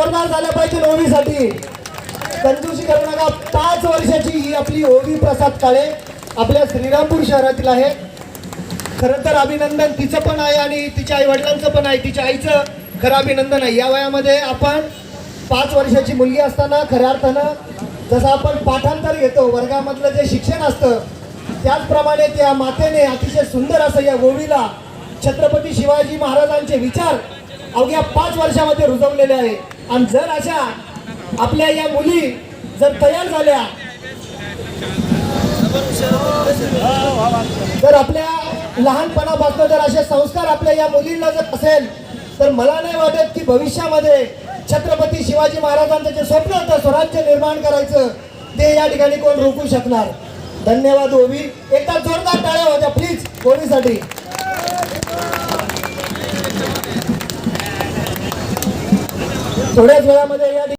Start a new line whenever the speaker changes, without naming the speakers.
जोरदार झाल्या पाहिजे ओवीसाठी. कंजूशी करू नका पाच वर्षाची ही आपली ओवी प्रसाद काळे आपल्या श्रीरामपूर शहरातील आहे. खरं तर अभिनंदन तिचं पण आहे आणि तिच्या आई वडिलांचं पण आहे. तिच्या आईचं खरं अभिनंदन आहे. या वयामध्ये आपण पाच वर्षाची मुलगी असताना खऱ्या अर्थानं जसं आपण पाठांतर घेतो वर्गामधलं जे शिक्षण असतं त्याचप्रमाणे त्या मातेने अतिशय सुंदर असं या गोवीला छत्रपती शिवाजी महाराजांचे विचार अवघ्या पाच वर्षामध्ये रुजवलेले आहे. आणि जर अशा आपल्या या मुली जर तयार झाल्या जर आपल्या लहानपणापासून जर असे संस्कार आपल्या या मुलींना जर असेल तर मला नाही वाटत की भविष्यामध्ये छत्रपती शिवाजी महाराजांचं जे स्वप्न होतं स्वराज्य निर्माण करायचं ते या ठिकाणी कोण रोखू शकणार? धन्यवाद ओवी. एकदा जोरदार टाळ्या होत्या प्लीज कोणीसाठी थोड्याच वेळामध्ये या